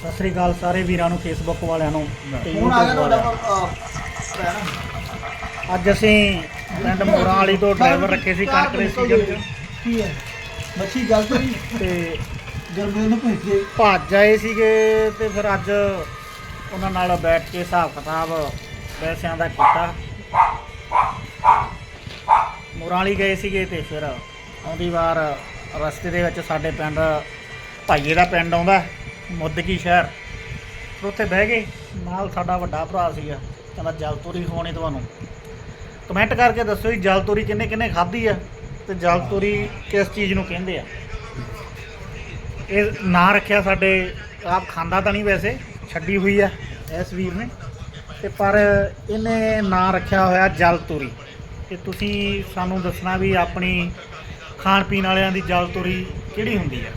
ਸਤਿ ਸ੍ਰੀ ਅਕਾਲ ਸਾਰੇ ਵੀਰਾਂ ਨੂੰ ਫੇਸਬੁੱਕ ਵਾਲਿਆਂ ਨੂੰ ਤੇ ਹੁਣ ਆ ਗਿਆ YouTube ਤੁਹਾਡਾ ਵਾਲਿਆਂ ਅਹ, ਭੈਣ। ਨੂੰ। ਅੱਜ ਅਸੀਂ ਪਿੰਡ ਮੋਰਾਂ ਵਾਲੀ ਤੋਂ ਡਰਾਈਵਰ ਰੱਖੇ ਸੀ ਕਣਕ ਦੇ ਸੀਜ਼ਨ 'ਚ। ਕੀ ਹੈ? ਮੱਛੀ ਗੱਲ ਤੋਂ ਹੀ ਤੇ ਗਰਮੀ ਨੂੰ ਭੇਜੇ ਭੱਜ ਆਏ ਸੀਗੇ ਤੇ ਫਿਰ ਅੱਜ ਉਹਨਾਂ ਨਾਲ ਬੈਠ ਕੇ ਹਿਸਾਬ ਕਿਤਾਬ ਪੈਸਿਆਂ ਦਾ ਕੀਤਾ। ਮੋਰਾਂ ਵਾਲੀ ਗਏ ਸੀਗੇ ਤੇ ਫਿਰ ਆਉਂਦੀ ਵਾਰ ਰਸਤੇ ਦੇ ਵਿੱਚ ਸਾਡੇ ਪਿੰਡ ਭਾਈਏ ਦਾ ਪਿੰਡ ਆਉਂਦਾ। ਮੁੱਦਕੀ ਸ਼ਹਿਰ। ਫਿਰ ਉੱਥੇ ਬਹਿ ਗਏ। ਨਾਲ ਸਾਡਾ ਵੱਡਾ ਭਰਾ ਸੀਗਾ। ਕਹਿੰਦਾ ਜਲ ਤੋਰੀ ਖਵਾਉਣੀ ਤੁਹਾਨੂੰ। ਕਮੈਂਟ ਕਰਕੇ ਦੱਸੋ ਜੀ ਜਲ ਤੋਰੀ ਕਿੰਨੇ ਕਿੰਨੇ ਖਾਧੀ ਆ ਤੇ ਜਲ ਤੋਰੀ ਕਿਸ ਚੀਜ਼ ਨੂੰ ਕਹਿੰਦੇ ਆ। ਇਹ ਨਾਂ ਰੱਖਿਆ ਸਾਡੇ, ਆਪ ਖਾਂਦਾ ਤਾਂ ਨਹੀਂ ਵੈਸੇ, ਛੱਡੀ ਹੋਈ ਆ ਇਸ ਵੀਰ ਨੇ। ਤੇ ਪਰ ਇਹਨੇ ਨਾਂ ਰੱਖਿਆ ਹੋਇਆ ਜਲ ਤੋਰੀ ਤੇ ਤੁਸੀਂ ਸਾਨੂੰ ਦੱਸਣਾ ਵੀ ਆਪਣੀ ਖਾਣ ਪੀਣ ਵਾਲਿਆਂ ਦੀ ਜਲ ਤੋਰੀ ਕਿਹੜੀ ਹੁੰਦੀ ਆ?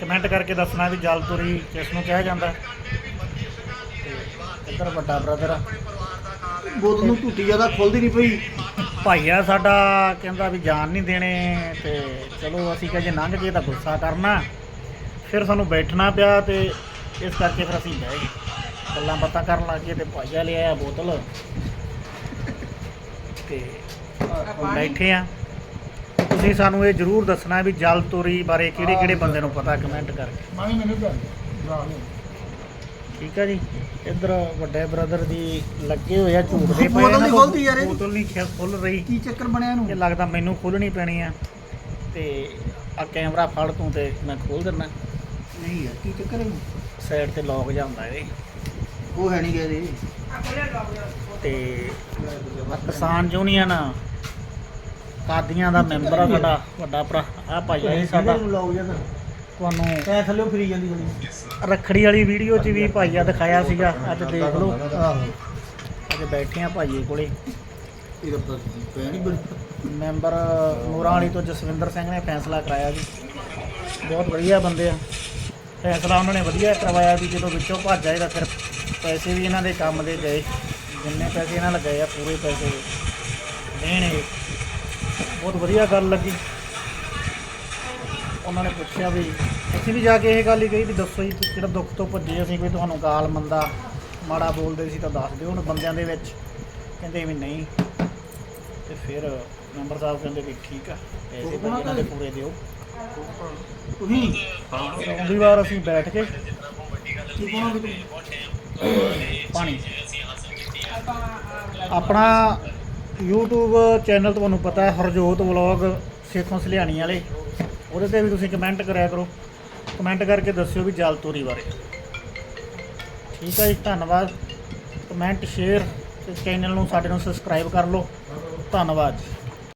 ਕਮੈਂਟ ਕਰਕੇ ਦੱਸਣਾ ਵੀ ਜਲ ਤੋਰੀ ਕਿਸ ਨੂੰ ਕਿਹਾ ਜਾਂਦਾ। ਤੇ ਇੱਧਰ ਵੱਡਾ ਬ੍ਰਦਰ ਬੋਤਲ ਨੂੰ ਟੁੱਟੀ ਜ਼ਿਆਦਾ ਖੁੱਲਦੀ ਨਹੀਂ ਪਈ। ਭਾਈਆ ਸਾਡਾ ਕਹਿੰਦਾ ਵੀ ਜਾਨ ਨਹੀਂ ਦੇਣੇ ਤੇ ਚਲੋ ਅਸੀਂ ਕਿਹਾ ਜੇ ਲੰਘ ਗਏ ਤਾਂ ਗੁੱਸਾ ਕਰਨਾ। ਫਿਰ ਸਾਨੂੰ ਬੈਠਣਾ ਪਿਆ ਤੇ ਇਸ ਕਰਕੇ ਫਿਰ ਅਸੀਂ ਬਹਿ ਗਏ। ਗੱਲਾਂ ਬਾਤਾਂ ਕਰਨ ਲੱਗ ਗਏ ਤੇ ਭਾਈਆ ਲੈ ਆਇਆ ਬੋਤਲ। ਤੇ ਬੈਠੇ ਆ। ਤੁਸੀਂ ਸਾਨੂੰ ਇਹ ਜਰੂਰ ਦੱਸਣਾ ਵੀ ਜਲ ਤੋਰੀ ਬਾਰੇ ਕਿਹੜੇ ਕਿਹੜੇ ਬੰਦੇ ਨੂੰ ਪਤਾ ਕਮੈਂਟ ਕਰਕੇ। ਮੈਨੂੰ ਠੀਕ ਆ ਜੀ? ਇੱਧਰ ਵੱਡੇ ਬ੍ਰਦਰ ਦੀ ਲੱਗੇ ਹੋਏ ਆ ਝੂਠਦੇ ਪਏ ਬੋਤਲ ਨਹੀਂ ਖੁੱਲਦੀ ਯਾਰ। ਬੋਤਲ ਨਹੀਂ ਖੁੱਲ ਰਹੀ। ਕੀ ਚੱਕਰ ਬਣਿਆ ਇਹਨੂੰ? ਇਹ ਲੱਗਦਾ ਮੈਨੂੰ ਖੋਲਣੀ ਪੈਣੀ ਆ। ਤੇ ਆ ਕੈਮਰਾ ਫੜ ਤੂੰ ਤੇ ਮੈਂ ਖੋਲ ਦਿੰਦਾ। ਨਹੀਂ ਯਾਰ ਕੀ ਚੱਕਰ ਇਹਨੂੰ? ਸਾਈਡ ਤੇ ਲੌਕ ਜਾਂਦਾ ਇਹ ਉਹ ਹੈ ਨਹੀਂ ਗਏ ਤੇ ਆਹ ਕਿਸਾਨ ਯੂਨੀਅਨ ਕਾਦੀਆਂ ਦਾ ਮੈਂਬਰ ਆ ਸਾਡਾ ਵੱਡਾ ਭਰਾ। ਆ ਭਾਈ ਆ ਜੀ ਸਾਡਾ। ਤੁਹਾਨੂੰ ਐ ਥੱਲੇ ਫਿਰੀ ਜਾਂਦੀ ਗਲੀ ਰੱਖੜੀ ਵਾਲੀ ਵੀਡੀਓ 'ਚ ਵੀ ਭਾਈਆ ਦਿਖਾਇਆ ਸੀਗਾ। ਅੱਜ ਦੇਖ ਲਓ। ਆਹੋ। ਅੱਜ ਬੈਠੇ ਆ ਭਾਈਏ ਕੋਲੇ। ਮੈਂਬਰ ਮੋਰਾਂ ਵਾਲੀ ਤੋਂ ਜਸਵਿੰਦਰ ਸਿੰਘ ਨੇ ਫੈਸਲਾ ਕਰਾਇਆ ਜੀ। ਬਹੁਤ ਵਧੀਆ ਬੰਦੇ ਆ। ਫੈਸਲਾ ਉਹਨਾਂ ਨੇ ਵਧੀਆ ਕਰਵਾਇਆ ਵੀ ਜਦੋਂ ਵਿੱਚੋਂ ਭੱਜ ਆਏ ਤਾਂ ਫਿਰ ਪੈਸੇ ਵੀ ਇਹਨਾਂ ਦੇ ਕੰਮ ਦੇ ਗਏ। ਜਿੰਨੇ ਪੈਸੇ ਇਹਨਾਂ ਲਗਾਏ ਆ ਪੂਰੇ ਪੈਸੇ ਦੇਣਗੇ ਬਹੁਤ ਵਧੀਆ ਗੱਲ ਲੱਗੀ। ਉਹਨਾਂ ਨੇ ਪੁੱਛਿਆ ਵੀ ਅਸੀਂ ਵੀ ਜਾ ਕੇ ਇਹ ਗੱਲ ਹੀ ਕਹੀ ਵੀ ਦੱਸੋ ਜੀ ਕਿਹੜਾ ਦੁੱਖ ਤੋਂ ਭੱਜੇ ਅਸੀਂ ਕੋਈ ਤੁਹਾਨੂੰ ਗਾਲ ਮੰਦਾ ਮਾੜਾ ਬੋਲਦੇ ਸੀ ਤਾਂ ਦੱਸ ਦਿਓ ਹੁਣ ਬੰਦਿਆਂ ਦੇ ਵਿੱਚ। ਕਹਿੰਦੇ ਵੀ ਨਹੀਂ। ਤੇ ਫਿਰ ਮੈਂਬਰ ਸਾਹਿਬ ਕਹਿੰਦੇ ਵੀ ਠੀਕ ਆ ਪੈਸੇ ਤਾਂ ਇਹਨਾਂ ਦੇ ਪੂਰੇ ਦਿਓ। ਤੁਸੀਂ ਅਗਲੀ ਵਾਰ ਅਸੀਂ ਬੈਠ ਕੇ ਪਾਣੀ। ਆਪਣਾ YouTube ਚੈਨਲ ਤੁਹਾਨੂੰ ਪਤਾ ਹੈ, ਹਰਜੋਤ ਵਲੌਗ ਸੇਖੋਂ ਸਲਿਆਣੀ ਵਾਲੇ। ਉਹਦੇ ਤੇ ਵੀ ਤੁਸੀਂ ਕਮੈਂਟ ਕਰਿਆ ਕਰੋ। ਕਮੈਂਟ ਕਰਕੇ ਦੱਸਿਓ ਵੀ ਜਲ ਤੋਰੀ ਬਾਰੇ। ਠੀਕ ਹੈ ਜੀ, ਧੰਨਵਾਦ। ਕਮੈਂਟ ਸ਼ੇਅਰ ਤੇ ਚੈਨਲ ਨੂੰ, ਸਾਡੇ ਨੂੰ ਸਬਸਕ੍ਰਾਈਬ ਕਰ ਲਓ। ਧੰਨਵਾਦ ਜੀ।